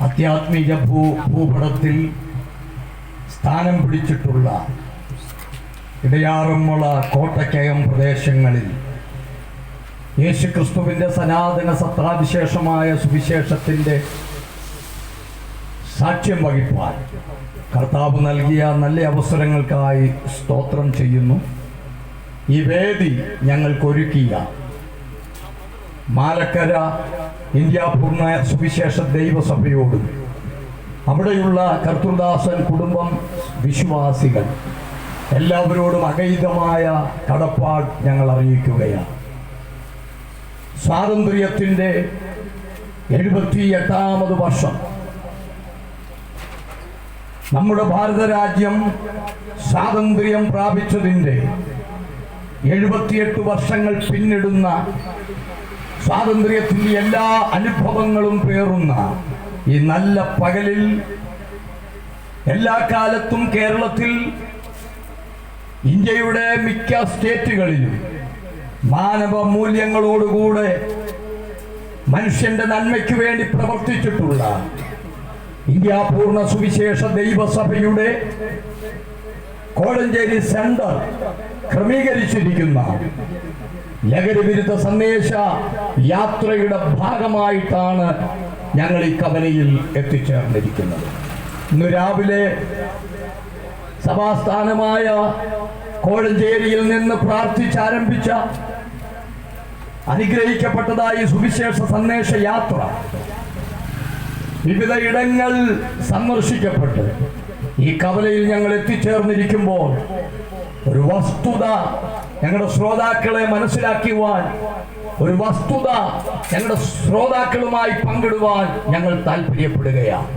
ആധ്യാത്മിക ഭൂ ഭൂപടത്തിൽ സ്ഥാനം പിടിച്ചിട്ടുള്ള ഇടയാറുമുള കോട്ടക്കയം പ്രദേശങ്ങളിൽ യേശുക്രിസ്തുവിന്റെ സനാതന സത്താവിശേഷമായ സുവിശേഷത്തിന്റെ സാക്ഷ്യം വഹിപ്പാൻ കർത്താവ് നൽകിയ നല്ല അവസരങ്ങൾക്കായി സ്തോത്രം ചെയ്യുന്നു. ഈ വേദി ഞങ്ങൾക്കൊരുക്കിയ മാലക്കര ഇന്ത്യ പൂർണ സുവിശേഷ ദൈവസഭയോട് അവിടെയുള്ള കർത്തൃദാസൻ കുടുംബം വിശ്വാസികൾ. എല്ലാവരോടും അകൈതമായ കടപ്പാട് ഞങ്ങൾ അറിയിക്കുകയാണ്. സ്വാതന്ത്ര്യത്തിന്റെ എഴുപത്തി എട്ടാമത് വർഷം നമ്മുടെ ഭാരതരാജ്യം സ്വാതന്ത്ര്യം പ്രാപിച്ചതിന്റെ എഴുപത്തിയെട്ട് വർഷങ്ങൾ പിന്നിടുന്ന സ്വാതന്ത്ര്യത്തിന്റെ എല്ലാ അനുഭവങ്ങളും പേറുന്ന ഈ നല്ല പകലിൽ എല്ലാ കാലത്തും കേരളത്തിൽ ഇന്ത്യയുടെ മിക്ക സ്റ്റേറ്റുകളിലും മാനവ മൂല്യങ്ങളോടുകൂടെ മനുഷ്യന്റെ നന്മയ്ക്ക് വേണ്ടി പ്രവർത്തിച്ചിട്ടുള്ള ഇന്ത്യ പൂർണ സുവിശേഷ ദൈവസഭയുടെ കോഴഞ്ചേരി സെന്റർ ക്രമീകരിച്ചിരിക്കുന്ന ലഹരിവിരുദ്ധ സന്ദേശ യാത്രയുടെ ഭാഗമായിട്ടാണ് ഞങ്ങൾ ഈ കവലയിൽ എത്തിച്ചേർന്നിരിക്കുന്നത്. ഇന്ന് രാവിലെ സഭാസ്ഥാനമായ കോഴഞ്ചേരിയിൽ നിന്ന് പ്രാർത്ഥിച്ചാരംഭിച്ച അനുഗ്രഹിക്കപ്പെട്ടതായി സുവിശേഷ സന്ദേശ യാത്ര. വിവിധ ഇടങ്ങൾ സന്ദർശിക്കപ്പെട്ട് ഈ കവലയിൽ ഞങ്ങൾ എത്തിച്ചേർന്നിരിക്കുമ്പോൾ ഒരു വസ്തുത ഞങ്ങളുടെ ശ്രോതാക്കളെ മനസ്സിലാക്കുവാൻ ഒരു വസ്തുത ഞങ്ങളുടെ ശ്രോതാക്കളുമായി പങ്കിടുവാൻ ഞങ്ങൾ താല്പര്യപ്പെടുകയാണ്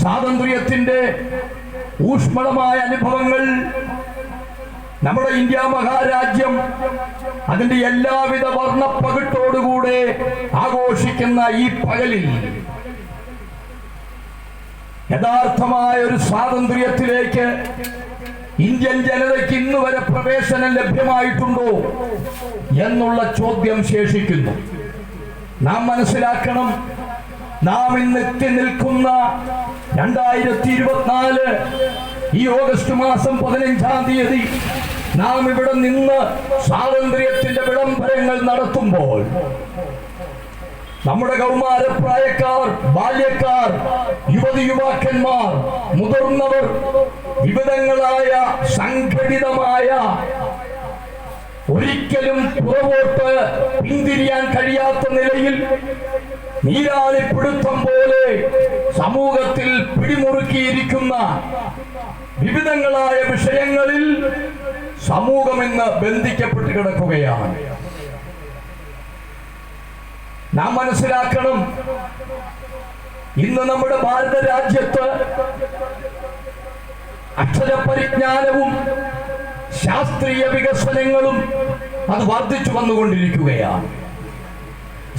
സ്വാതന്ത്ര്യത്തിന്റെ ഊഷ്മളമായ അനുഭവങ്ങൾ നമ്മുടെ ഇന്ത്യ മഹാരാജ്യം അതിന്റെ എല്ലാവിധ വർണപ്പകിട്ടോടുകൂടെ ആഘോഷിക്കുന്ന ഈ പകലിൽ യഥാർത്ഥമായ ഒരു സ്വാതന്ത്ര്യത്തിലേക്ക് ഇന്ത്യൻ ജനതയ്ക്ക് ഇന്ന് വരെ പ്രവേശനം ലഭ്യമായിട്ടുണ്ടോ എന്നുള്ള ചോദ്യം ശേഷിക്കുന്നു. നാം മനസ്സിലാക്കണം നാം ഇന്ന് എത്തി നിൽക്കുന്ന രണ്ടായിരത്തി ഇരുപത്തിനാല് ഈ ഓഗസ്റ്റ് മാസം പതിനഞ്ചാം തീയതി നാം ഇവിടെ നിന്ന് സ്വാതന്ത്ര്യത്തിന്റെ വിളംബരങ്ങൾ നടത്തുമ്പോൾ നമ്മുടെ കൗമാരപ്രായക്കാർ ബാല്യക്കാർ യുവതി യുവാക്കന്മാർ മുതിർന്നവർ വിവിധങ്ങളായ സംഘടിതമായ ഒരിക്കലും പുറകോട്ട് പിന്തിരിയാൻ കഴിയാത്ത നിലയിൽ നീരാളിപ്പിടുത്തം പോലെ സമൂഹത്തിൽ പിടിമുറുക്കിയിരിക്കുന്ന വിവിധങ്ങളായ വിഷയങ്ങളിൽ സമൂഹം ഇന്ന് ബന്ധിക്കപ്പെട്ട് കിടക്കുകയാണ്. നാം മനസ്സിലാക്കണം. ഇന്ന് നമ്മുടെ ഭാരത രാജ്യത്ത് അക്ഷരപരിജ്ഞാനവും ശാസ്ത്രീയ വികസനങ്ങളും അത് വർദ്ധിച്ചു വന്നുകൊണ്ടിരിക്കുകയാണ്.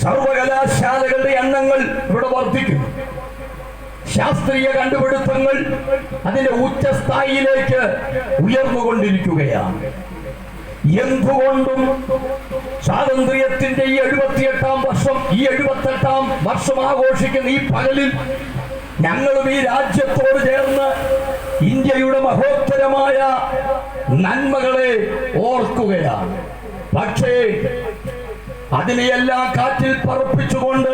സർവകലാശാലകളുടെ എണ്ണങ്ങൾ ഇവിടെ വർദ്ധിക്കുന്നു. ശാസ്ത്രീയ കണ്ടുപിടുത്തങ്ങൾ അതിന്റെ ഉച്ചസ്ഥായിയിലേക്ക് ഉയർന്നുകൊണ്ടിരിക്കുകയാണ്. എന്തുകൊണ്ടും സ്വാതന്ത്ര്യത്തിന്റെ ഈ എഴുപത്തിയെട്ടാം വർഷം ഈ എഴുപത്തെട്ടാം വർഷം ആഘോഷിക്കുന്ന ഈ പകലിൽ ഞങ്ങളും ഈ രാജ്യത്തോട് ചേർന്ന് ഇന്ത്യയുടെ മഹോത്തരമായ നന്മകളെ ഓർക്കുകയാണ്. പക്ഷേ അതിനെയെല്ലാം കാറ്റിൽ പറപ്പിച്ചുകൊണ്ട്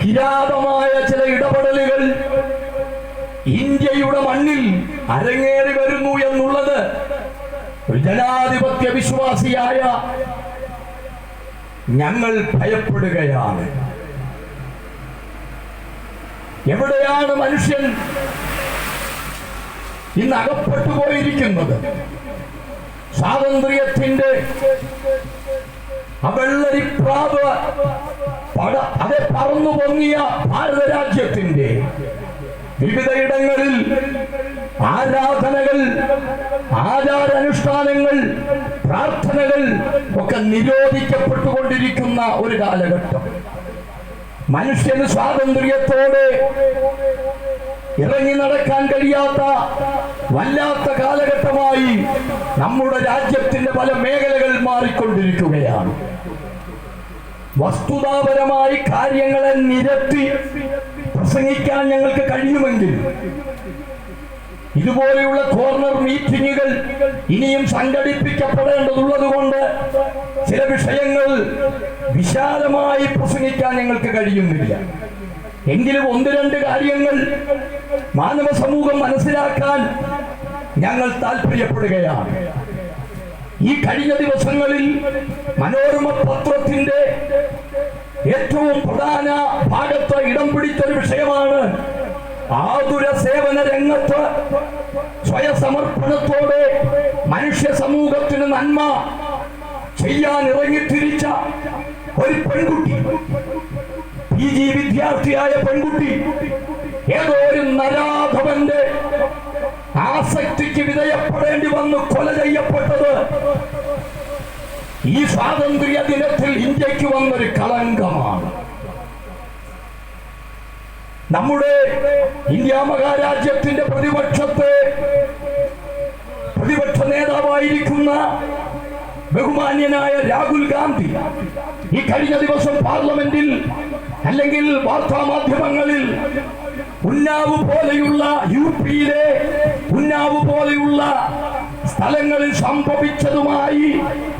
കിരാതമായ ചില ഇടപെടലുകൾ ഇന്ത്യയുടെ മണ്ണിൽ അരങ്ങേറി വരുന്നു എന്നുള്ളത് ജനാധിപത്യ വിശ്വാസിയായ ഞങ്ങൾ ഭയപ്പെടുകയാണ്. എവിടെയാണ് മനുഷ്യൻ ഇന്ന് അകപ്പെട്ടു പോയിരിക്കുന്നത്? സ്വാതന്ത്ര്യത്തിന്റെ അവെള്ളരിപ്രാവ് അതെ പറന്നു പൊങ്ങിയ ഭാരത രാജ്യത്തിന്റെ വിവിധയിടങ്ങളിൽ ആരാധനകൾ ആചാരാനുഷ്ഠാനങ്ങൾ പ്രാർത്ഥനകൾ ഒക്കെ നിരോധിക്കപ്പെട്ടുകൊണ്ടിരിക്കുന്ന ഒരു കാലഘട്ടം. മനുഷ്യന് സ്വാതന്ത്ര്യത്തോടെ ഇറങ്ങി നടക്കാൻ കഴിയാത്ത വല്ലാത്ത കാലഘട്ടമായി നമ്മുടെ രാജ്യത്തിന്റെ പല മേഖലകൾ മാറിക്കൊണ്ടിരിക്കുകയാണ്. വസ്തുതാപരമായി കാര്യങ്ങളെ നിരത്തി പ്രസംഗിക്കാൻ ഞങ്ങൾക്ക് കഴിയുമെങ്കിൽ ഇതുപോലെയുള്ള കോർണർ മീറ്റിങ്ങുകൾ ഇനിയും സംഘടിപ്പിക്കപ്പെടേണ്ടതുള്ളത് കൊണ്ട് ചില വിഷയങ്ങൾ വിശാലമായി പ്രസംഗിക്കാൻ ഞങ്ങൾക്ക് കഴിയുന്നില്ല. എങ്കിലും ഒന്ന് രണ്ട് കാര്യങ്ങൾ മാനവ സമൂഹം മനസ്സിലാക്കാൻ ഞങ്ങൾ താല്പര്യപ്പെടുകയാണ് ഈ കഴിഞ്ഞ ദിവസങ്ങളിൽ മനോരമ പത്രത്തിന്റെ ഏറ്റവും പ്രധാന ഭാഗത്ത് ഇടം പിടിച്ചൊരു വിഷയമാണ് ആതുര സേവന രംഗത്ത് സ്വയസമർപ്പണത്തോടെ മനുഷ്യ സമൂഹത്തിന് നന്മ ചെയ്യാൻ ഇറങ്ങിത്തിരിച്ച ഒരു പെൺകുട്ടി. പി ജി വിദ്യാർത്ഥിയായ പെൺകുട്ടി. ഏതോ ഒരു നരാധവന്റെ ആസക്തിക്ക് വിധേയപ്പെടേണ്ടി വന്ന് കൊല ചെയ്യപ്പെട്ടത് ഈ സ്വാതന്ത്ര്യ ദിനത്തിൽ ഇന്ത്യയ്ക്ക് വന്നൊരു കളങ്കമാണ്. നമ്മുടെ ഇന്ത്യ മഹാരാജ്യത്തിന്റെ പ്രതിപക്ഷത്തെ പ്രതിപക്ഷ നേതാവായിരിക്കുന്ന ബഹുമാന്യനായ രാഹുൽ ഗാന്ധി ഈ കഴിഞ്ഞ ദിവസം പാർലമെന്റിൽ അല്ലെങ്കിൽ വാർത്താ മാധ്യമങ്ങളിൽ ഉന്നാവ് പോലെയുള്ള യു പിയിലെ ഉന്നാവ് പോലെയുള്ള സ്ഥലങ്ങളിൽ സംഭവിച്ചതുമായി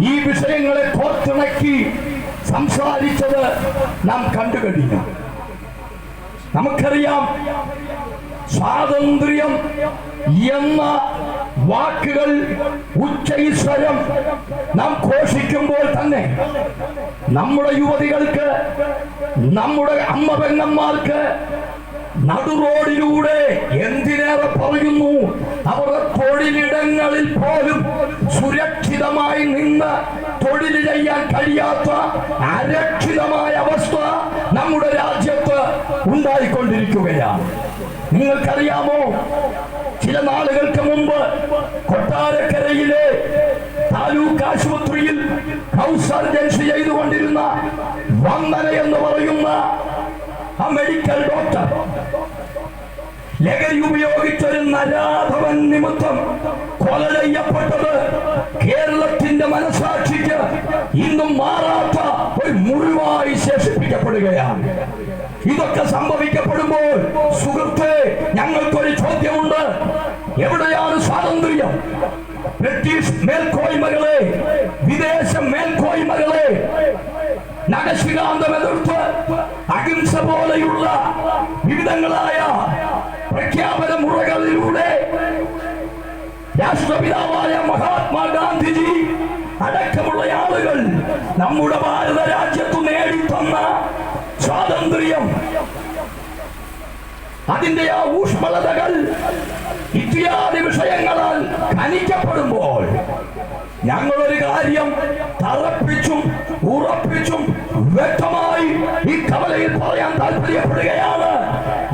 ഈ വിഷയങ്ങളെ കോർത്തിണക്കി സംസാരിച്ചത് നാം കണ്ടുകഴിഞ്ഞു നമുക്കറിയാം സ്വാതന്ത്ര്യം എന്ന വാക്കുകൾ ഉച്ചൈശ്വരം നാം ഘോഷിക്കുമ്പോൾ തന്നെ നമ്മുടെ യുവതികൾക്ക് നമ്മുടെ അമ്മ പെങ്ങന്മാർക്ക് നടുറോഡിലൂടെ എന്തിനേറെ പറയുന്നു? അവരുടെ തൊഴിലിടങ്ങളിൽ പോലും സുരക്ഷിതമായി നിന്ന് തൊഴിൽ ചെയ്യാൻ കഴിയാത്ത അരക്ഷിതമായ അവസ്ഥ നമ്മുടെ രാജ്യത്ത് ഉണ്ടായിക്കൊണ്ടിരിക്കുകയാണ്. നിങ്ങൾക്കറിയാമോ? ചില നാളുകൾക്ക് മുമ്പ് കൊട്ടാരക്കരയിലെ താലൂക്ക് ആശുപത്രിയിൽ ഹൗസ് സർജൻസി ചെയ്തുകൊണ്ടിരുന്ന വന്ദന എന്ന് പറയുന്ന ആ മെഡിക്കൽ ഡോക്ടർ ലഹരി ഉപയോഗിച്ചൊരു നരാധവൻ നിമിത്തം കൊല ചെയ്യപ്പെട്ടത് കേരളത്തിന്റെ മനസാക്ഷിക്ക് ഇന്നും മാറാത്ത ഒരു മുറിവായി ശേഷിപ്പിക്കപ്പെടുകയാണ്. ഇതൊക്കെ സംഭവിക്കപ്പെടുമ്പോൾ സുഹൃത്തെ ഞങ്ങൾക്കൊരു ചോദ്യമുണ്ട്. എവിടെയാണ് സ്വാതന്ത്ര്യം? ബ്രിട്ടീഷ് മേൽക്കോയ്മകളെ വിദേശ മേൽക്കോയ്മകളെ നഗശികാന്തം എതിർത്ത് അഹിംസ പോലെയുള്ള വിവിധങ്ങളായ പ്രഖ്യാപന മുറകളിലൂടെ രാഷ്ട്രപിതാവായ മഹാത്മാ ഗാന്ധിജി അടക്കമുള്ള ആളുകൾ നമ്മുടെ ഭാരത രാജ്യത്തു നേടിത്തന്ന സ്വാതന്ത്ര്യം. അതിന്റെ ആ ഊഷ്മളതകൾ ഇത്യാദി വിഷയങ്ങളാൽ ഖനിക്കപ്പെടുമ്പോൾ ഞങ്ങളൊരു കാര്യം തറപ്പിച്ചും ഉറപ്പിച്ചും വ്യക്തമായി ഈ കവലയിൽ പറയാൻ താല്പര്യപ്പെടുകയാണ്.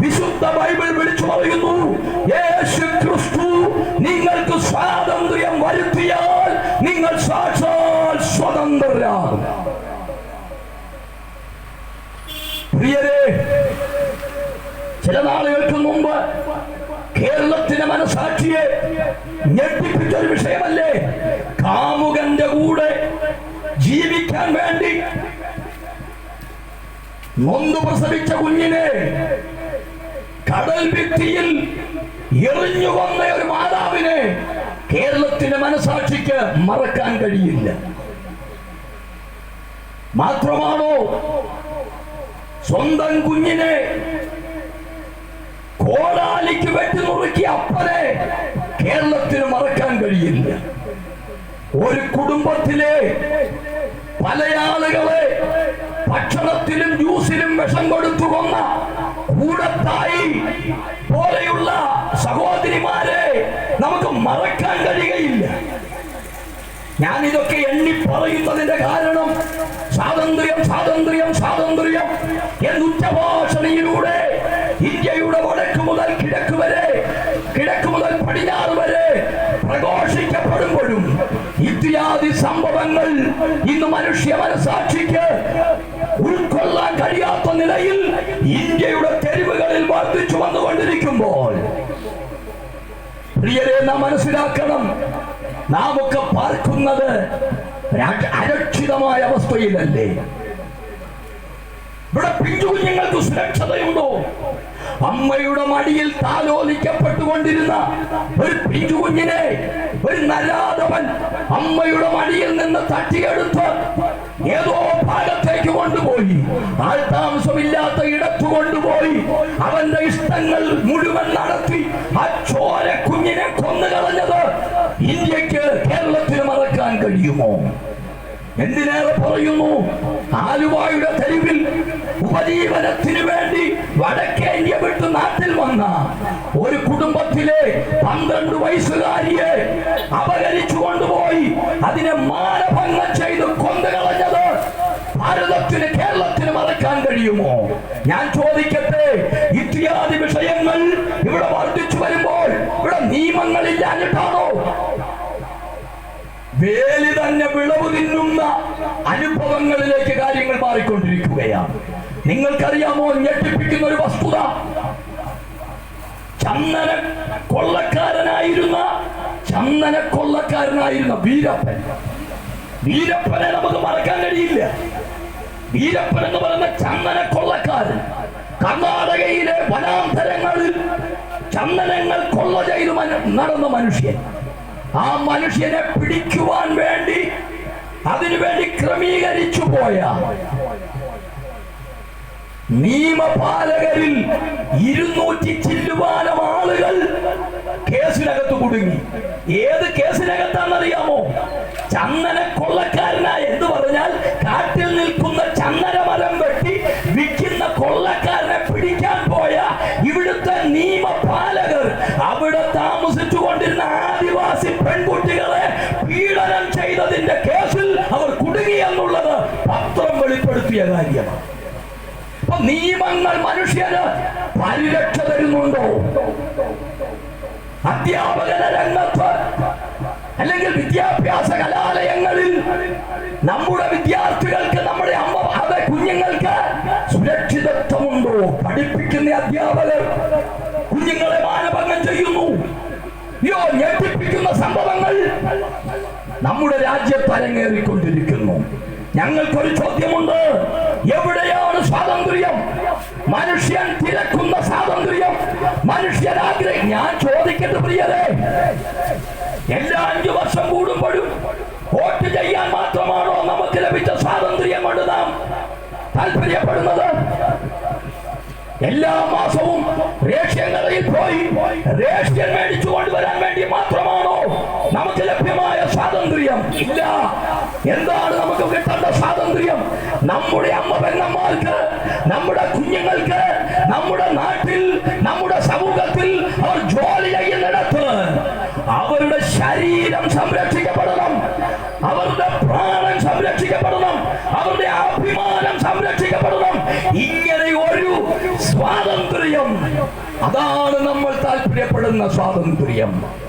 വിശുദ്ധ ബൈബിൾ വിളിച്ചു പറയുന്നു യേശു ക്രിസ്തു നിങ്ങൾക്ക് സ്വാതന്ത്ര്യം വരുത്തിയാൽ നിങ്ങൾ സാക്ഷാൽ സ്വതന്ത്രരാകും. പ്രിയരെ ചില നാളുകൾക്ക് മുമ്പ് കേരളത്തിന്റെ മനസാക്ഷിയെ ഞെട്ടിപ്പിച്ച ഒരു വിഷയമല്ലേ? കാമുകന്റെ കൂടെ ജീവിക്കാൻ വേണ്ടി നൊന്തു പ്രസവിച്ച കുഞ്ഞിനെ കടൽ ഭിത്തിയിൽ എറിഞ്ഞു വന്ന ഒരു മാതാവിനെ കേരളത്തിന്റെ മനസാക്ഷിക്ക് മറക്കാൻ കഴിയില്ല. മാത്രമാണോ സ്വന്തം കുഞ്ഞിനെ കോടാലിക്ക് വെട്ടി നുറുക്കിയ അപ്പനെ കേരളത്തിന് മറക്കാൻ കഴിയില്ല. ഒരു കുടുംബത്തിലെ പല ആളുകളെ ഭക്ഷണത്തിലും ജ്യൂസിലും വിഷം കൊടുത്തു കൊന്ന കൂടത്തായി പോലെയുള്ള സഹോദരിമാരെ നമുക്ക് മറക്കാൻ കഴിയുകയില്ല. ഞാൻ ഇതൊക്കെ എണ്ണി പറയുന്നതിന്റെ കാരണം സ്വാതന്ത്ര്യം സ്വാതന്ത്ര്യം സ്വാതന്ത്ര്യം എന്നുച്ചഭാഷണിയിലൂടെ ഇന്ത്യയുടെ വടക്ക് മുതൽ കിഴക്ക് വരെ കിഴക്ക് മുതൽ പടിഞ്ഞാറ് വരെ പ്രഘോഷിക്കപ്പെടുമ്പോഴും ഇത്യാദി സംഭവങ്ങൾ ഇന്ന് മനുഷ്യ മനസാക്ഷിക്ക് ഉൾക്കൊള്ളാൻ കഴിയാത്ത നിലയിൽ ഇന്ത്യയുടെ തെരുവുകളിൽ വർദ്ധിച്ചു വന്നുകൊണ്ടിരിക്കുമ്പോൾ പ്രിയരെ നാം മനസ്സിലാക്കണം നാം ഒക്കെ പാർക്കുന്നത് അരക്ഷിതമായ അവസ്ഥയിലല്ലേ? ഇവിടെ പിഞ്ചു കുഞ്ഞുങ്ങൾക്ക് സുരക്ഷതയുണ്ടോ? അമ്മയുടെ മടിയിൽ താലോലിക്കപ്പെട്ടുകൊണ്ടിരുന്ന ഒരു പിഞ്ചുകുഞ്ഞിനെ ഒരു നരാധവൻ അമ്മയുടെ മടിയിൽ നിന്ന് തട്ടിയെടുത്ത് ഏതോ ഭാഗത്തേക്ക് കൊണ്ടുപോയി. ആൾതാമസമില്ലാത്ത ഇടത്ത് ഇടത്തു കൊണ്ടുപോയി. അവന്റെ ഇഷ്ടങ്ങൾ മുഴുവൻ നടത്തി ആ ചോര കുഞ്ഞിനെ കൊന്നുകളഞ്ഞത് ഇന്ത്യയ്ക്ക് കേരളത്തിന് മറക്കാൻ കഴിയുമോ? എന്തിനേറെ പറയുന്നു? ആലുവായുടെ തെരുവിൽ ഉപജീവനത്തിനു വേണ്ടി വടക്കേ ഇന്ത്യ വിട്ട് നാട്ടിൽ വന്ന ഒരു കുടുംബത്തിലെ പന്ത്രണ്ട് വയസ്സുകാരിയെ അപകരിച്ചു കൊണ്ടുപോയി. അതിനെ മാനഭംഗം ചെയ്ത് കൊന്നുകളഞ്ഞത് ഭാരതത്തിന് കേരളത്തിന് മറക്കാൻ കഴിയുമോ? ഞാൻ ചോദിക്കട്ടെ ഇത്യാദി വിഷയങ്ങൾ ഇവിടെ വർദ്ധിച്ചു വരുമ്പോൾ ഇവിടെ നിയമങ്ങളില്ലാഞ്ഞിട്ടാണോ? വേലി തന്നെ വിളവ് തിന്നുന്ന അനുഭവങ്ങളിലേക്ക് കാര്യങ്ങൾ മാറിക്കൊണ്ടിരിക്കുകയാണ്. നിങ്ങൾക്കറിയാമോ? ഞെട്ടിപ്പിക്കുന്ന ഒരു വസ്തുത. ചന്ദന കൊള്ളക്കാരനായിരുന്ന ചന്ദന കൊള്ളക്കാരനായിരുന്ന വീരപ്പൻ. വീരപ്പനെ നമുക്ക് മറക്കാൻ കഴിയില്ല. വീരപ്പൻ എന്ന് പറയുന്ന ചന്ദന കൊള്ളക്കാരൻ. കർണാടകയിലെ വനാന്തരങ്ങളിൽ ചന്ദനങ്ങൾ കൊള്ള ചെയ്തു നടന്ന മനുഷ്യൻ. ആ മനുഷ്യനെ പിടിക്കുവാൻ വേണ്ടി അതിനുവേണ്ടി ക്രമീകരിച്ചു പോയ നിയമപാലകരിൽ ഇരുന്നൂറ്റി ചില്ലുവാനം ആളുകൾ കേസിനകത്ത് കുടുങ്ങി. ഏത് കേസിനകത്താണെന്നറിയാമോ? ചന്ദന കൊള്ളക്കാരനായ എന്ന് പറഞ്ഞാൽ കാട്ടിൽ നിൽക്കുന്ന ചന്ദന മരം വെട്ടി വിൽക്കുന്ന കൊള്ളക്കാരനെ പിടിക്കാൻ പോയ ഇവിടുത്തെ നിയമപാലകർ അവിടെ താമസിച്ചു കൊണ്ടിരുന്ന ആദിവാസി പെൺകുട്ടികളെ പീഡനം ചെയ്തതിന്റെ കേസിൽ അവർ കുടുങ്ങി എന്നുള്ളത് പത്രം വെളിപ്പെടുത്തിയ കാര്യമാണ്. നിയമങ്ങൾ മനുഷ്യന് പരിരക്ഷ തരുന്നുണ്ടോ? അധ്യാപകന രംഗത്ത് അല്ലെങ്കിൽ വിദ്യാഭ്യാസ കലാലയങ്ങളിൽ നമ്മുടെ വിദ്യാർത്ഥികൾക്ക് നമ്മുടെ അമ്മ അതെ കുഞ്ഞുങ്ങൾക്ക് സുരക്ഷിതത്വമുണ്ടോ? പഠിപ്പിക്കുന്ന അധ്യാപകർ കുഞ്ഞുങ്ങളെ മാനഭംഗം ചെയ്യുന്നു. യോ ഞെട്ടിപ്പിക്കുന്ന സംഭവങ്ങൾ നമ്മുടെ രാജ്യത്ത് അരങ്ങേറിക്കൊണ്ടിരിക്കുന്നു. ഞങ്ങൾക്കൊരു ചോദ്യമുണ്ട്. എവിടെയാണ് സ്വാതന്ത്ര്യം? മനുഷ്യൻ തിരക്കുന്ന സ്വാതന്ത്ര്യം. മനുഷ്യൻ ആഗ്രഹം ഞാൻ ചോദിക്കട്ടെ പ്രിയരേ. എല്ലാ അഞ്ചു വർഷം കൂടുമ്പോഴും വോട്ട് ചെയ്യാൻ മാത്രമാണോ നമുക്ക് ലഭിച്ച സ്വാതന്ത്ര്യം കൊണ്ട് നാം താല്പര്യപ്പെടുന്നത്? എല്ലാ മാസവും റേഷ്യൻ കടയിൽ പോയി റേഷ്യൻ മേടിച്ചു കൊണ്ടുവരാൻ വേണ്ടി മാത്രമാണോ നമുക്ക് ലഭ്യമായ സ്വാതന്ത്ര്യം? ഇല്ല. എന്താണ് നമുക്ക് കിട്ടേണ്ട സ്വാതന്ത്ര്യം? നമ്മുടെ അമ്മ പെങ്ങന്മാർക്ക് നമ്മുടെ കുഞ്ഞുങ്ങൾക്ക് നമ്മുടെ നാട്ടിൽ നമ്മുടെ സമൂഹത്തിൽ അവർ ജോലി ചെയ്യുന്നിടത്ത് അവരുടെ ശരീരം സംരക്ഷിക്കപ്പെടണം. അവരുടെ പ്രാണൻ സംരക്ഷിക്കപ്പെടണം. അവരുടെ അഭിമാനം സംരക്ഷിക്കപ്പെടണം. ഇങ്ങനെ ഒരു സ്വാതന്ത്ര്യം. അതാണ് നമ്മൾ താല്പര്യപ്പെടുന്ന സ്വാതന്ത്ര്യം.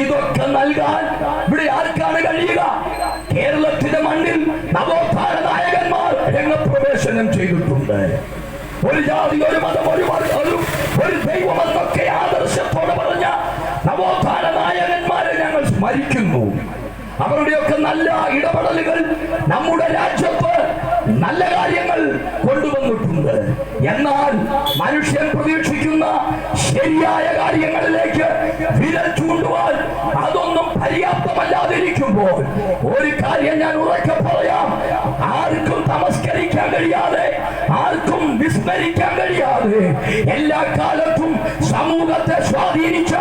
ഇതൊക്കെ നൽകാൻ ഇവിടെ ആർക്കാണ് കഴിയുക? കേരളത്തിന്റെ മണ്ണിൽ നവോത്ഥാന നായകന്മാർ രംഗപ്രവേശനം ചെയ്തിട്ടുണ്ട്. ഒരു ജാതി ഒരു മതം ഒരു ഒരു ഒരു ദൈവം എന്നൊക്കെ ആദർശത്തോടെ പറഞ്ഞ നവോത്ഥാന നായകന്മാരെ ഞങ്ങൾ സ്മരിക്കുന്നു. അവരുടെയൊക്കെ നല്ല ഇടപെടലുകൾ നമ്മുടെ രാജ്യത്ത് നല്ല കാര്യങ്ങൾ കൊണ്ടുവന്നിട്ടുണ്ട്. എന്നാൽ മനുഷ്യൻ പ്രതീക്ഷിക്കുന്ന ശരിയായ കാര്യങ്ങളിലേക്ക് വിരൽ ചൂണ്ടുവാൻ അതൊന്നും പര്യാപ്തമല്ലാതിരിക്കുമ്പോൾ ഒരു കാര്യം ഞാൻ ഉറക്കെ പറയാം. ആർക്കും തമസ്കരിക്കാൻ കഴിയാതെ ആർക്കും വിസ്മരിക്കാൻ കഴിയാതെ എല്ലാ കാലത്തും സമൂഹത്തെ സ്വാധീനിച്ച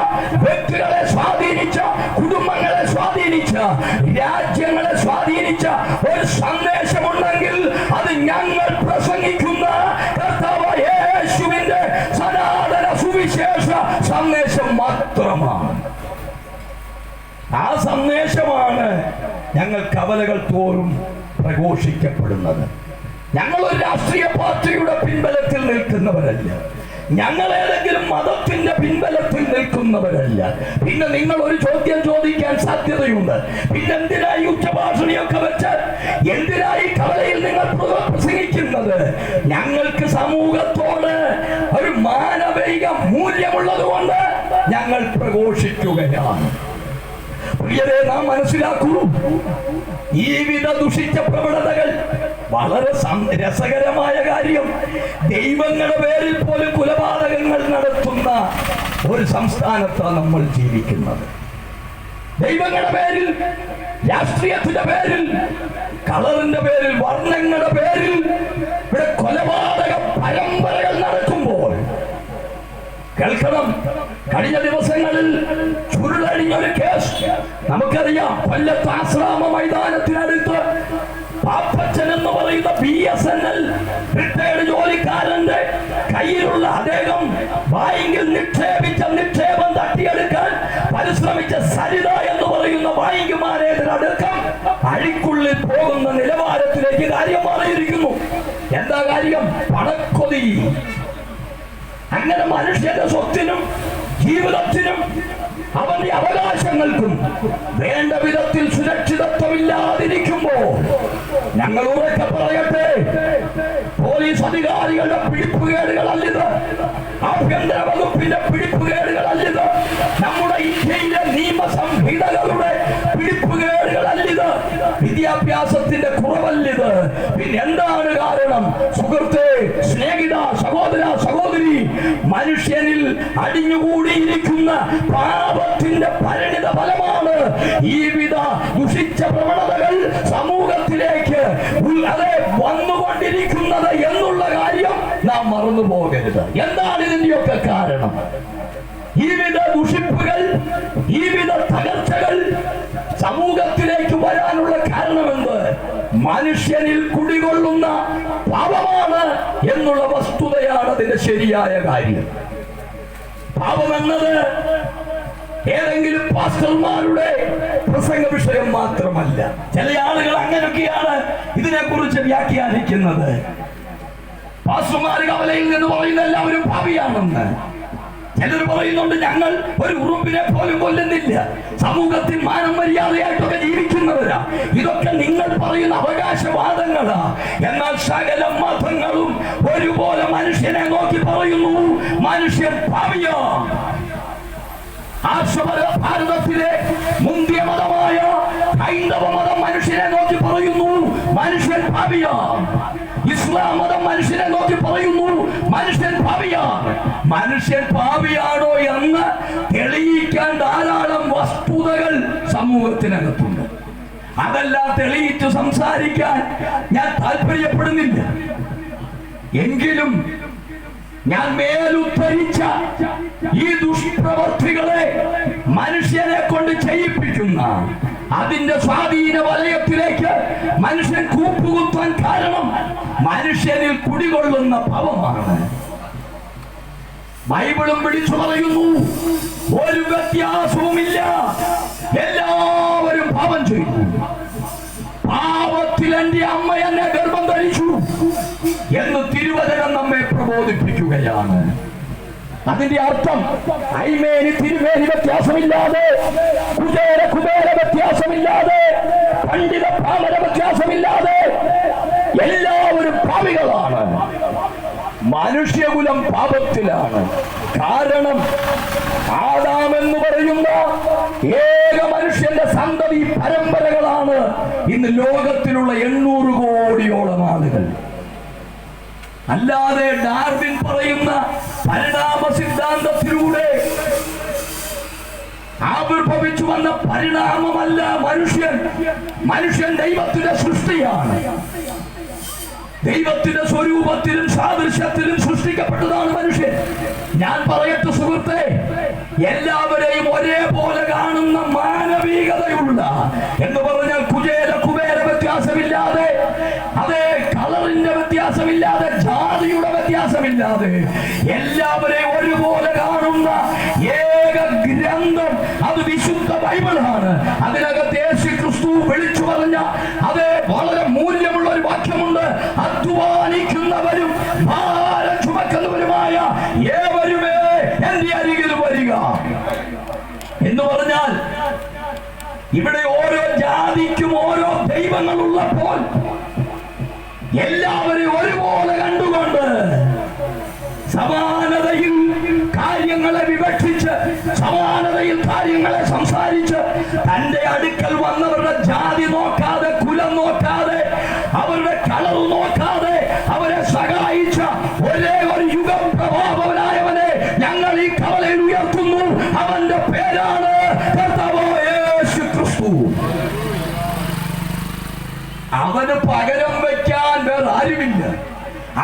വ്യക്തികളെ സ്വാധീനിച്ച കുടുംബങ്ങളെ സ്വാധീനിച്ച രാജ്യങ്ങളെ സ്വാധീനിച്ച ഒരു സന്ദേശമുണ്ടെങ്കിൽ അത് ഞങ്ങൾ പ്രസംഗിക്കുന്ന യേശുവിന്റെ സനാതന സുവിശേഷ സന്ദേശം മാത്രമാണ്. ആ സന്ദേശമാണ് ഞങ്ങൾ കവലകൾ തോറും പ്രഘോഷിക്കപ്പെടുന്നത്. ഞങ്ങൾ ഒരു രാഷ്ട്രീയ പാർട്ടിയുടെ പിൻബലത്തിൽ നിൽക്കുന്നവരല്ല. ഞങ്ങൾ ഏതെങ്കിലും മതത്തിന്റെ പിൻബലത്തിൽ നിൽക്കുന്നവരല്ല. പിന്നെ നിങ്ങൾ ഒരു ചോദ്യം ചോദിക്കാൻ സാധ്യതയുണ്ട്. പിന്നെ എന്തിനായി ഉച്ചഭാഷണിയൊക്കെ വെച്ചാൽ എന്തിനായി കവലയിൽ നിങ്ങൾ പ്രസംഗിക്കുന്നത്? ഞങ്ങൾക്ക് സമൂഹത്തോട് ഒരു മാനവിക മൂല്യമുള്ളത് കൊണ്ട് ഞങ്ങൾ പ്രഘോഷിക്കുകയാണ്. പ്രിയരെ നാം മനസ്സിലാക്കൂ വിധ ദുഷിച്ച പ്രവണതകൾ വളരെ രസകരമായ കാര്യം. ദൈവങ്ങളുടെ പേരിൽ പോലും കൊലപാതകങ്ങൾ നടത്തുന്ന ഒരു സംസ്ഥാനത്താണ് നമ്മൾ ജീവിക്കുന്നത്. ദൈവങ്ങളുടെ പേരിൽ രാഷ്ട്രീയത്തിന്റെ പേരിൽ കളറിന്റെ പേരിൽ വർണങ്ങളുടെ പേരിൽ ഇവിടെ കൊലപാതക പരമ്പരകൾ നടക്കുമ്പോൾ കേൾക്കണം. കഴിഞ്ഞ ദിവസങ്ങളിൽ ചുരുളഴിഞ്ഞ ഒരു കേസ് നമുക്കറിയാം കൊല്ലത്ത് ആശ്രാമ മൈതാനത്തിനടുത്ത് പാപ്പച്ചൻ എന്ന് പറയുന്ന B S N L retired ജോലിക്കാരന്റെ കയ്യിലുള്ള അദ്ദേഹം ബാങ്കിൽ നിക്ഷേപിച്ച നിക്ഷേപം തട്ടിയെടുക്കാൻ പരിശ്രമിച്ച സരിത എന്ന് പറയുന്ന ബാങ്ക് മാനേജർ അടക്കം അഴിക്കുള്ളിൽ പോകുന്ന നിലവാരത്തിലേക്ക് കാര്യം മാറിയിരിക്കുന്നു. എന്താ കാര്യം? പണക്കൊതി അങ്ങനെ മനുഷ്യന്റെ സ്വത്തിനും ജീവിതത്തിനും അവന്റെ അവകാശങ്ങൾക്കും വേണ്ട വിധത്തിൽ സുരക്ഷിതത്വമില്ലാതിരിക്കുമ്പോൾ ഞങ്ങൾ ഉറക്കെ പറയട്ടെ. പോലീസ് അധികാരികളുടെ പിടിപ്പുകേടുകളല്ലിത്. ആഭ്യന്തര വകുപ്പിന്റെ പിടിപ്പുകേടുകളല്ലിത്. നമ്മുടെ ഇന്ത്യയിലെ നിയമസംഹിതകളുടെ പിടിപ്പുകേടുകളല്ലിത്. വിദ്യാഭ്യാസത്തിന്റെ കുറവല്ലിത്. പിന്നെ എന്താണ് കാരണം? സുഹൃത്തെ സ്നേഹിത സഹോദര സഹോദരി മനുഷ്യനിൽ അടിഞ്ഞുകൂടിയിരിക്കുന്ന പാപത്തിന്റെ പരിണിത ഫലമാണ് ഈ വിധ ദുഷിച്ച പ്രവണതകൾ സമൂഹത്തിലേക്ക് അതെ വന്നുകൊണ്ടിരിക്കുന്നത് എന്നുള്ള കാര്യം നാം മറന്നു പോകരുത്. എന്താണ് ഇതിന്റെയൊക്കെ കാരണം? ഈ വിധ ദുഷിപ്പുകൾ ഈ വിധ തകർച്ചകൾ സമൂഹത്തിലേക്ക് വരാനുള്ള കാരണമെന്ത്? മനുഷ്യനിൽ കുടികൊള്ളുന്ന പാപമാണ് എന്നുള്ള വസ്തുതയാണ് അതിന്റെ ശരിയായ കാര്യം. പാപം എന്നത് ഏതെങ്കിലും പാസ്റ്റർമാരുടെ പ്രസംഗ വിഷയം മാത്രമല്ല. ചില ആളുകൾ അങ്ങനെയൊക്കെയാണ് ഇതിനെക്കുറിച്ച് വ്യാഖ്യാനിക്കുന്നത്. പാസ്റ്റർമാർ കവലയിൽ നിന്ന് പറയുന്ന എല്ലാവരും ഭാവിയാണെന്ന് ചിലർ പറയുന്നുണ്ട് ഞങ്ങൾ ഒരു ഉറുമ്പിനെ പോലും കൊല്ലുന്നില്ല. സമൂഹത്തിൽ മാനം മര്യാദയായിട്ടൊക്കെ ജീവിക്കുന്നവരാ. ഇതൊക്കെ നിങ്ങൾ പറയുന്ന അവകാശവാദങ്ങളാ. എന്നാൽ സകല മതങ്ങളും ഒരുപോലെ മനുഷ്യനെ നോക്കി പറയുന്നു. മനുഷ്യൻ ഭാവിയോ. ഭാരതത്തിലെ മുന്തിയ മതമായ ഹൈന്ദവ മതം മനുഷ്യനെ നോക്കി പറയുന്നു. മനുഷ്യൻ ഭാവിയാ. ഇസ്ലാം മതം മനുഷ്യനെ നോക്കി പറയുന്നു. മനുഷ്യൻ ഭാവിയാ മനുഷ്യൻ ഭാവിയാണോ എന്ന് തെളിയിക്കാൻ ധാരാളം വസ്തുതകൾ സമൂഹത്തിനകത്തുണ്ട്. അതെല്ലാം തെളിയിച്ച് സംസാരിക്കാൻ ഞാൻ താല്പര്യപ്പെടുന്നില്ല. എങ്കിലും ഞാൻ മേലുദ്ധരിച്ച ഈ ദുഷ്പ്രവർത്തികളെ മനുഷ്യനെ കൊണ്ട് ചെയ്യിപ്പിക്കുന്ന അതിന്റെ സ്വാധീന വലയത്തിലേക്ക് മനുഷ്യൻ കൂപ്പുകുത്താൻ കാരണം മനുഷ്യനിൽ കുടികൊള്ളുന്ന ഭവമാണ് ബൈബിളും പിടിച്ചു പറയുന്നു ഒരു വ്യത്യാസവുമില്ല. എല്ലാവരും പാപം ചെയ്തു. പാപത്തിൽ എന്റെ അമ്മ എന്നെ ഗർഭം ധരിച്ചു എന്ന് തിരുവചനം നമ്മെ പ്രബോധിപ്പിക്കുകയാണ്. അതിന്റെ അർത്ഥം ഐമേനി തിരുമേനി വ്യത്യാസമില്ലാതെ കുബേര കുബേര വ്യത്യാസമില്ലാതെ പണ്ഡിത പാമര വ്യത്യാസമില്ലാതെ എല്ലാവരും പാവികളാണ് മനുഷ്യകുലം പാപത്തിലാണ്. കാരണം ആദാമെന്ന് പറയുന്ന ഏക മനുഷ്യന്റെ സന്തതി പരമ്പരകളാണ് ഇന്ന് ലോകത്തിലുള്ള എണ്ണൂറ് കോടിയോളം ആളുകൾ. അല്ലാതെ ഡാർവിൻ പറയുന്ന പരിണാമ സിദ്ധാന്തത്തിലൂടെ ആവിർഭവിച്ചു വന്ന പരിണാമമല്ല മനുഷ്യൻ. മനുഷ്യൻ ദൈവത്തിന്റെ സൃഷ്ടിയാണ്. ദൈവത്തിന്റെ സ്വരൂപത്തിലും സാദൃശ്യത്തിലും സൃഷ്ടിക്കപ്പെട്ടതാണ് മനുഷ്യൻ. ഞാൻ പറയട്ടെ സുഹൃത്തെ എല്ലാവരെയും ഒരേപോലെ കാണുന്ന മാനവികതയുള്ള എന്ന് പറഞ്ഞാൽ കുചേര കുബേര വ്യത്യാസമില്ലാതെ വ്യത്യാസമില്ലാതെ ജാതിയുടെ വ്യത്യാസമില്ലാതെ എല്ലാവരെയും ഒരുപോലെ കാണുന്ന ഏക ഗ്രന്ഥം അത് വിശുദ്ധ ബൈബിളാണ്. അതിനകത്ത് യേശു ക്രിസ്തു വിളിച്ചു പറഞ്ഞ അതേ വളരെ മൂല്യമുള്ള ഒരു വാക്യമുണ്ട്. അധ്വാനിക്കുന്നവരും ചുമക്കുന്നവരുമായ ഏവരുമേ എന്റെ അരികിൽ വരിക. എന്ന് പറഞ്ഞാൽ ഇവിടെ ഓരോ ജാതിക്കും ഓരോ ദൈവങ്ങൾ ഉള്ളപ്പോൾ എല്ലാവരെയും ഒരുപോലെ കണ്ടുകൊണ്ട് സമാനതയിൽ കാര്യങ്ങളെ വിവക്ഷിച്ച് സമാനതയിൽ കാര്യങ്ങളെ സംസാരിച്ച് തന്റെ അടുക്കൽ വന്നവരുടെ ജാതി നോക്കി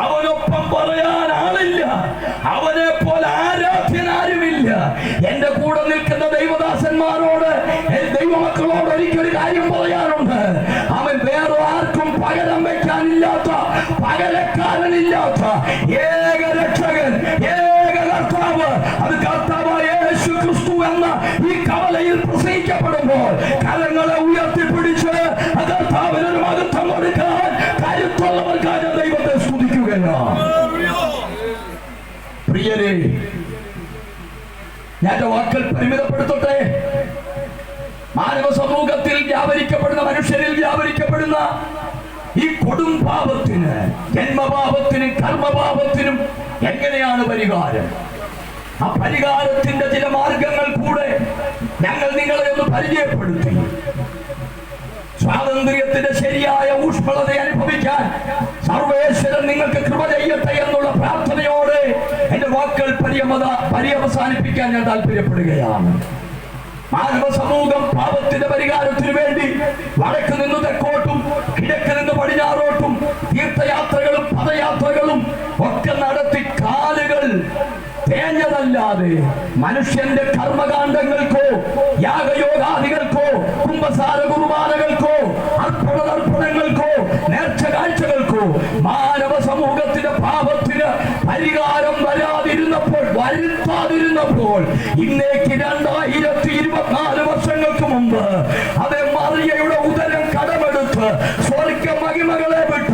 അവനൊപ്പം പറയാൻ ആളില്ല. അവനെ പോലെ ആരാധ്യനാരുമില്ല. എന്റെ കൂടെ നിൽക്കുന്ന ദൈവദാസന്മാരോട് ദൈവമക്കളോട് എനിക്കൊരു കാര്യം പറയാനുണ്ട്. അവൻ വേറെ ആർക്കും പകരം വയ്ക്കാനില്ലാത്ത പകരക്കാരനില്ലാത്ത ഏക രക്ഷകൻ ഏക കർത്താവ്. അത് കർത്താവായ യേശു ക്രിസ്തു എന്ന ഈ കവലയിൽ പ്രസംഗിക്കപ്പെടുമ്പോൾ കരങ്ങളെ ഉയർത്തിപ്പിടിച്ച് കർത്താവിനൊരു മഹത്വം കൊടുക്കാൻ കരുത്തുള്ളവർക്കാണ് ദൈവത്തെ സ്തുതിക്കുകയാണ് പ്രിയരെ വാക്കുകൾ പരിമിതപ്പെടുത്തട്ടെ? മാനവ സമൂഹത്തിൽ വ്യാപരിക്കപ്പെടുന്ന മനുഷ്യരിൽ വ്യാപരിക്കപ്പെടുന്ന ഈ കൊടും പാപത്തിന് ജന്മപാപത്തിനും എങ്ങനെയാണ് പരിഹാരം? ആ പരിഹാരത്തിന്റെ ചില മാർഗങ്ങൾ കൂടെ ഞങ്ങൾ നിങ്ങളെ ഒന്ന് പരിചയപ്പെടുത്തി. സ്വാതന്ത്ര്യത്തിന്റെ ശരിയായ ഊഷ്മളത അനുഭവിക്കാൻ സർവേശ്വരൻ നിങ്ങൾക്ക് കൃപ ചെയ്യട്ടെ എന്നുള്ള പ്രാർത്ഥനയോടെ എന്റെ വാക്കുകൾ പര്യമത പര്യവസാനിപ്പിക്കാൻ ഞാൻ താല്പര്യപ്പെടുകയാണ് മാനവ സമൂഹം പാപത്തിന്റെ പരിഹാരത്തിന് വേണ്ടി വടക്ക് നിന്ന് തെക്കോട്ടും കിഴക്ക് നിന്ന് പടിഞ്ഞാറോട്ടും തീർത്ഥയാത്രകളും പദയാത്രകളും ഒക്കെ നടത്തി കാലുകൾ തേഞ്ഞതല്ലാതെ മനുഷ്യന്റെ കർമ്മകാന്ഡങ്ങൾക്കോ യാഗയോഗാദികൾക്കോ കുംഭസാര കുർബാനകൾക്കോ അർപ്പണ തർപ്പണങ്ങൾക്കോ നേർച്ച കാഴ്ചകൾക്കോ മാനവ സമൂഹത്തിന്റെ പാപത്തിന് പരിഹാരം വരാതിരുന്നപ്പോൾ വരുത്താതിരുന്നപ്പോൾ ഇന്നേക്ക് രണ്ടായിരത്തി ഇരുപത്തിനാല് വർഷങ്ങൾക്ക് മുമ്പ് അതേ മറിയയുടെ ഉദരം കടമെടുത്ത് സ്വർഗ മഹിമകളെ വിട്ട്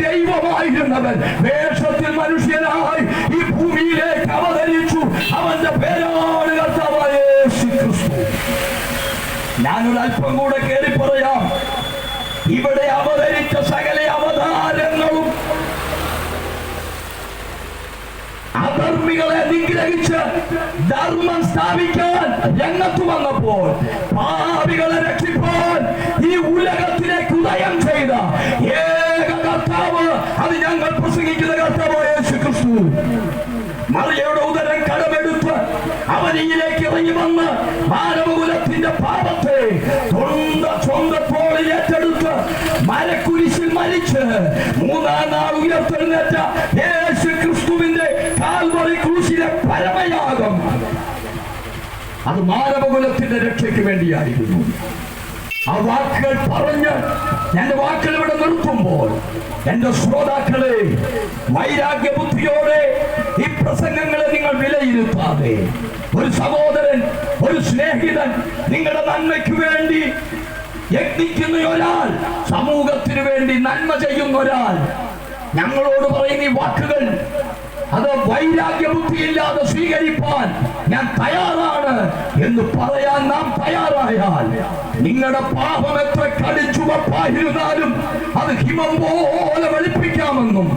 ദൈവമായിരുന്നവൻ വേഷത്തിൽ മനുഷ്യനായി ഈ ഭൂമിയിലേക്ക് അവതരിച്ചു. അവന്റെ പേരാണ് കർത്താവായ ക്രിസ്തു ഞാനൊരു അല്പം കൂടെ കയറി പറയാം. ഇവിടെ അവതരിച്ച സകല അവതാരങ്ങളും അധർമ്മികളെ നിഗ്രഹിച്ച് ധർമ്മം സ്ഥാപിക്കാൻ രംഗത്ത് വന്നപ്പോൾ പാപികളെ രക്ഷിപ്പാൻ ഈ ഉലകത്തിലേക്ക് ഉദയം ചെയ്ത കർത്താവ് അത് ഞങ്ങൾ പ്രസംഗിക്കുന്ന കർത്താവായ യേശു ക്രിസ്തു മറിയയുടെ ഉദരം കടമെടുത്ത് അവനിയിലേക്ക് ഇറങ്ങി വന്ന് മാനവകുലത്തിന്റെ പാപത്തെ തൊണ്ട ഏറ്റെടുത്ത് മരക്കുരിശിൽ മരിച്ച് മൂന്നാം നാൾ ഉയർത്തെഴുന്നേറ്റ യേശു ക്രിസ്തുവിന്റെ കാൽവറി ക്രൂശിലെ പരമയാഗം അത് മാനവകുലത്തിന്റെ രക്ഷയ്ക്ക് വേണ്ടിയായിരുന്നു. ആ വാക്കുകൾ പറഞ്ഞ് എന്റെ വാക്കുകൾ ഇവിടെ നിർത്തുമ്പോൾ എന്റെ ശ്രോതാക്കളെ വൈരാഗ്യ ബുദ്ധിയോടെ ഈ പ്രസംഗങ്ങളെ നിങ്ങൾ വിലയിരുത്താതെ ഒരു സഹോദരൻ ഒരു സ്നേഹിതൻ നിങ്ങളുടെ നന്മയ്ക്ക് വേണ്ടി യത്നിക്കുന്ന ഒരാൾ സമൂഹത്തിന് വേണ്ടി നന്മ ചെയ്യുന്ന ഒരാൾ. ഞങ്ങളോട് പറയുന്ന ഈ വാക്കുകൾ അത് വൈരാഗ്യ ബുദ്ധിയില്ലാതെ സ്വീകരിപ്പാൻ ഞാൻ തയ്യാറാണ് എന്ന് പറയാൻ നാം തയ്യാറായാൽ നിങ്ങളുടെ പാപം എത്ര കടിച്ചുവപ്പായിരുന്നാലും അത് ഹിമം പോലെ വെളുപ്പിക്കാമെന്നും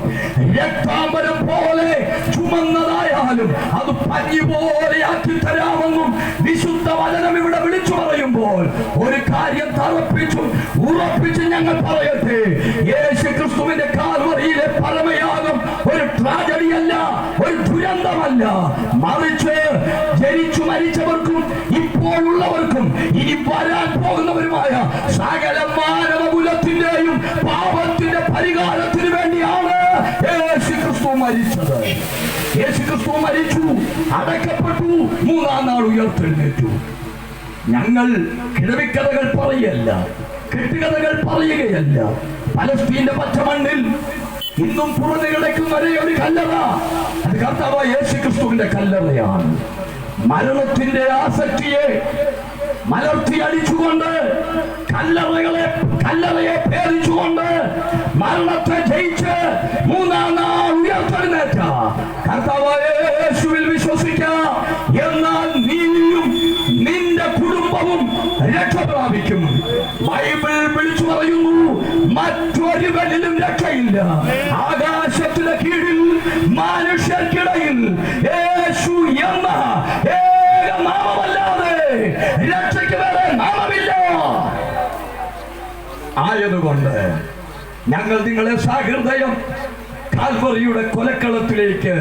രക്താംബരം പോലെ ചുമന്നതായാലും അത് പഞ്ഞി പോലെ ആക്കി തരാമെന്നും വിശുദ്ധ വചനം ഇവിടെ വിളിച്ചു പറയുമ്പോൾ ഒരു കാര്യം തറപ്പിച്ചും ഉറപ്പിച്ച് ഞങ്ങൾ പറയട്ടെ. യേശു ക്രിസ്തുവിന്റെ കാൽവറിയിലെ പരമയാകും ഒരു ട്രാജഡി അല്ല ഒരു ദുരന്തമല്ല. മറിച്ച് ജനിച്ചു മരിച്ചവർക്കും ഇപ്പോഴുള്ളവർക്കും ഇനി വരാൻ പോകുന്നവരുമായ സകല മാനവകുലത്തിന്റെയും പാപത്തിന്റെ പരിഹാരത്തിന് വേണ്ടിയാണ് യേശു ക്രിസ്തു മരിച്ചത്. യേശുക്രിസ്തു മരിച്ചു അടക്കപ്പെട്ടു മൂന്നാം നാൾ ഉയർത്തെഴുന്നേറ്റു. ഞങ്ങൾ കിഴവിക്കഥകൾ പറയല്ല കെട്ടുകഥകൾ പറയുകയല്ല. പലസ്തീന്റെ പച്ചമണ്ണിൽ ഇന്നും പുറത്തു കിടക്കുന്ന ഒരേ ഒരു കല്ലറ. അത് കർത്താവ് യേശു ക്രിസ്തുവിന്റെ കല്ലറയാണ്. മരണത്തിന്റെ ആസക്തിയെ മലർത്തി അടിച്ചുകൊണ്ട് കല്ലറകളെ കല്ലറയെ ഭേദിച്ചുകൊണ്ട് മരണത്തെ ജയിച്ച് മൂന്നാം നാൾ ഉയർത്തെഴുന്നേറ്റ കർത്താവേശുവിൽ വിശ്വസിക്കാം. എന്നാൽ നീയും നിന്റെ കുടുംബവും രക്ഷ പ്രാപിക്കും ബൈബിൾ വിളിച്ചു പറയുന്നു മറ്റൊരുവനിലും രക്ഷയില്ല. ആകാശത്തിലെ കീഴിൽ മനുഷ്യർക്കിടയിൽ യേശു എന്ന ഏക നാമമല്ലാതെ രക്ഷയ്ക്ക് വേറെ നാമമില്ല ആയതുകൊണ്ട് ഞങ്ങൾ നിങ്ങളെ സഹൃദയം കാൽവറിയുടെ കൊലക്കളത്തിലേക്ക്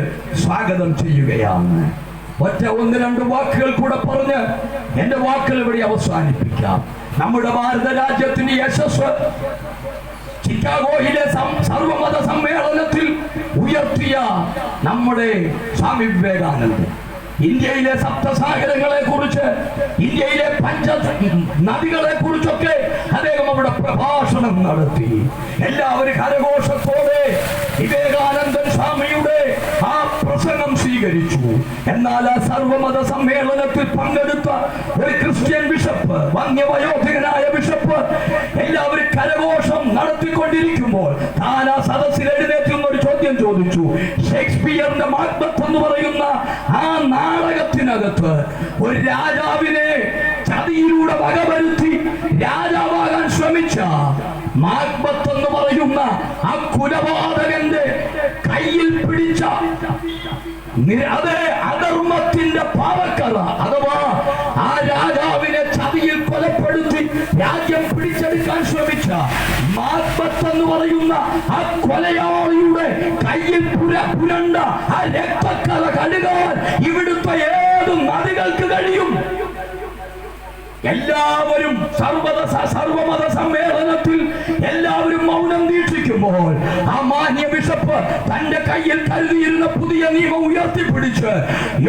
സ്വാഗതം ചെയ്യുകയാണ്. ഒറ്റ ഒന്ന് രണ്ട് വാക്കുകൾ കൂടെ പറഞ്ഞ് എന്റെ വാക്കുകൾ ഇവിടെ അവസാനിപ്പിക്കാം. നമ്മുടെ ഭാരത രാജ്യത്തിന്റെ യശസ് ചിക്കാഗോയിലെ സർവമത സമ്മേളനത്തിൽ ഉയർത്തിയ നമ്മുടെ സ്വാമി വിവേകാനന്ദൻ. ഇന്ത്യയിലെ സപ്തസാഗരങ്ങളെ കുറിച്ച് ഇന്ത്യയിലെ പഞ്ച നദികളെ കുറിച്ചൊക്കെ അദ്ദേഹം അവിടെ പ്രഭാഷണം നടത്തി. എല്ലാവരും കരഘോഷത്തോടെ വിവേകാനന്ദൻ സ്വാമിയുടെ ആ പ്രസംഗം സ്വീകരിച്ചു. എന്നാൽ ആ സർവമത സമ്മേളനത്തിൽ പങ്കെടുത്ത ഒരു ക്രിസ്ത്യൻ ബിഷപ്പ് വന്യവയോധികനായ ബിഷപ്പ് എല്ലാവരും കരഘോഷം നടത്തിക്കൊണ്ടിരിക്കുമ്പോൾ താൻ ആ സദസ്സിൽ എഴുന്നേറ്റുന്ന ഒരു ചോദ്യം ചോദിച്ചു. ഷേക്സ്പിയറിന്റെ മാക്ബത്ത് എന്ന് പറയുന്ന ആ നാടകത്തിനകത്ത് ഒരു രാജാവിനെ ചതിയിലൂടെ വകവരുത്തി രാജാവാകാൻ ശ്രമിച്ച മാക്ബത്ത് എന്ന് പറയുന്ന ആ കുലപാതകന്റെ കയ്യിൽ പിടിച്ച അതെ അധർമ്മത്തിന്റെ പാവക്കഥ അഥവാ ആ രാജാവിനെ ചതിയിൽ കൊലപ്പെടുത്തി രാജ്യം പിടിച്ചെടുക്കാൻ ശ്രമിച്ച മാക്ബത്ത് എന്ന് പറയുന്ന ആ കൊലയാളിയുടെ കയ്യിൽ പുര പുരണ്ട ആ രക്തക്കഥ കഴുകാൻ ഇവിടുത്തെ ഏത് നദികൾക്ക് കഴിയും? എല്ലാവരും സർവത സർവമത സമ്മേളനത്തിൽ എല്ലാവരും മൗനം ദീക്ഷിക്കുമ്പോൾ ആ മാന്യ ബിഷപ്പ് തന്റെ കയ്യിൽ കരുതിയിരുന്ന പുതിയ നിയമം ഉയർത്തിപ്പിടിച്ച്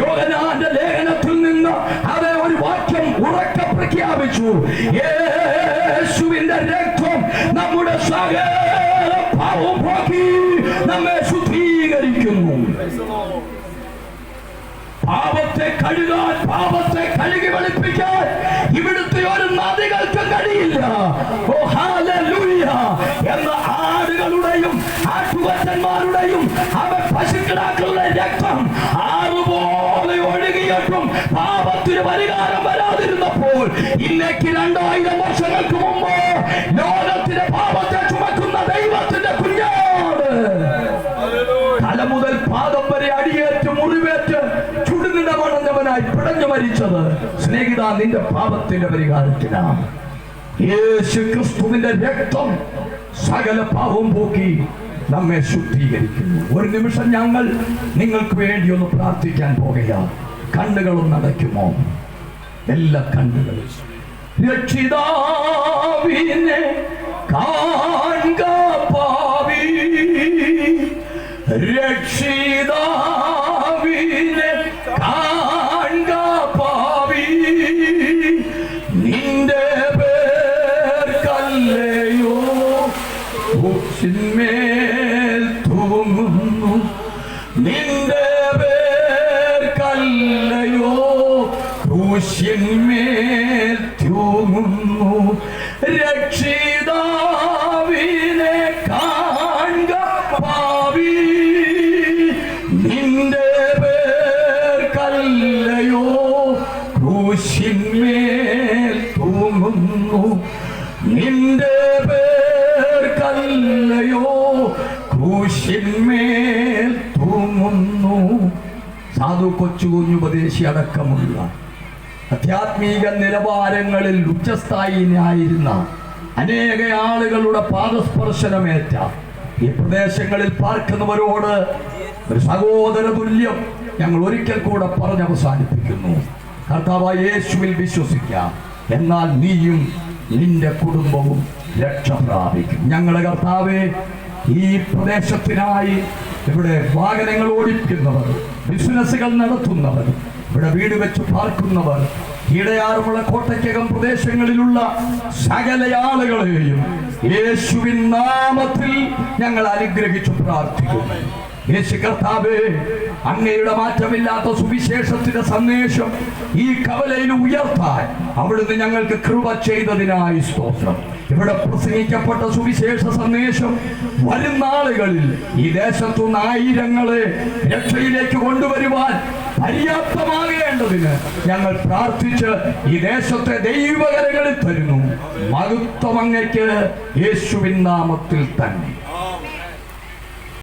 യോഗനാന്റെ ലേഖനത്തിൽ നിന്ന് അതേ ഒരു വാക്യം ഉറക്കെ പ്രഖ്യാപിച്ചു. യേശുവിന്റെ രക്തം നമ്മുടെ സകല നമ്മെ ശുദ്ധീകരിക്കുന്നു. പാപത്തെ കഴുകാൻ പാപത്തെ കഴുകി വെളുപ്പിക്കാൻ ഇവിടുത്തെ ഒരു നദികൾക്കും കഴിയില്ല. ഓ ഹാലലൂയ എന്ന ആടുകളുടെയും ആട്ടുകൊറ്റന്മാരുടെയും അവ പശുക്കിടാക്കളുടെ രക്തം ആറുപോലെ ഒഴുകിയിട്ടും പാപത്തിന് പരിഹാരം വരാതിരുന്നപ്പോൾ ഇന്നേക്ക് രണ്ടായിരം വർഷങ്ങൾക്ക് മുമ്പ് ലോകത്തിന്റെ പാപത്തെ ചുമക്കുന്ന ദൈവത്തിന്റെ പിടഞ്ഞു മരിച്ചത് സ്നേഹിത നിന്റെ പാപത്തിന്റെ പരിഹാരത്തിനാണ്. യേശു ക്രിസ്തുവിന്റെ രക്തം സകല പാപവും പോക്കി നമ്മെ ശുദ്ധീകരിക്കുന്നു. ഒരു നിമിഷം ഞങ്ങൾ നിങ്ങൾക്ക് വേണ്ടി ഒന്ന് പ്രാർത്ഥിക്കാൻ പോകുകയാണ്. കണ്ണുകളും അടയ്ക്കുമോ എല്ലാ കണ്ണുകളും. രക്ഷിതാവിനെ കാൺക കുച്ചിന്മേൽ തൂങ്ങുന്നു. നിന്റെ പേർക്കല്ലയോ ക്രൂശിന്മേൽ തൂങ്ങുന്നു സാധു കൊച്ചു കുഞ്ഞുപദേശി അടക്കമുള്ള ആധ്യാത്മിക നിലവാരങ്ങളിൽ ഉച്ചസ്ഥായിനായിരുന്ന അനേക ആളുകളുടെ പാദസ്പർശനമേറ്റ ഈ പ്രദേശങ്ങളിൽ പാർക്കുന്നവരോട് ഒരു സഹോദര തുല്യം ഞങ്ങൾ ഒരിക്കൽ കൂടെ പറഞ്ഞ് അവസാനിപ്പിക്കുന്നു കർത്താവായ യേശുവിൽ വിശ്വസിക്കാം എന്നാൽ നീയും നിന്റെ കുടുംബവും രക്ഷ പ്രാപിക്കും. ഞങ്ങളുടെ കർത്താവെ ഈ പ്രദേശത്തിനായി ഇവിടെ വാഹനങ്ങൾ ഓടിക്കുന്നവർ ബിസിനസ്സുകൾ നടത്തുന്നവർ ഇവിടെ വീട് വെച്ച് പാർക്കുന്നവർ ഇടയാറുമുള്ള കോട്ടയ്ക്കകം പ്രദേശങ്ങളിലുള്ള സകല ആളുകളെയും യേശുവിൻ നാമത്തിൽ ഞങ്ങൾ അനുഗ്രഹിച്ചു പ്രാർത്ഥിക്കുന്നു. യേശു കർത്താവേ അങ്ങയുടെ മാറ്റമില്ലാത്ത സുവിശേഷത്തിന്റെ സന്ദേശം ഈ കവലയിൽ ഉയർത്താൻ അവിടുന്ന് ഞങ്ങൾക്ക് കൃപ ചെയ്തതിനായി സ്തോത്രം. ഇവിടെ പ്രസംഗിക്കപ്പെട്ട സുവിശേഷ സന്ദേശം വരും നാളുകളിൽ ഈ ദേശത്തുനിന്ന് ആയിരങ്ങളെ രക്ഷയിലേക്ക് കൊണ്ടുവരുവാൻ പര്യാപ്തമാകേണ്ടതിന് ഞങ്ങൾ പ്രാർത്ഥിച്ച് ഈ ദേശത്തെ ദൈവകരങ്ങളിൽ തരുന്നു. മഹത്വം അങ്ങയ്ക്ക് യേശുവിൻ നാമത്തിൽ തന്നെ.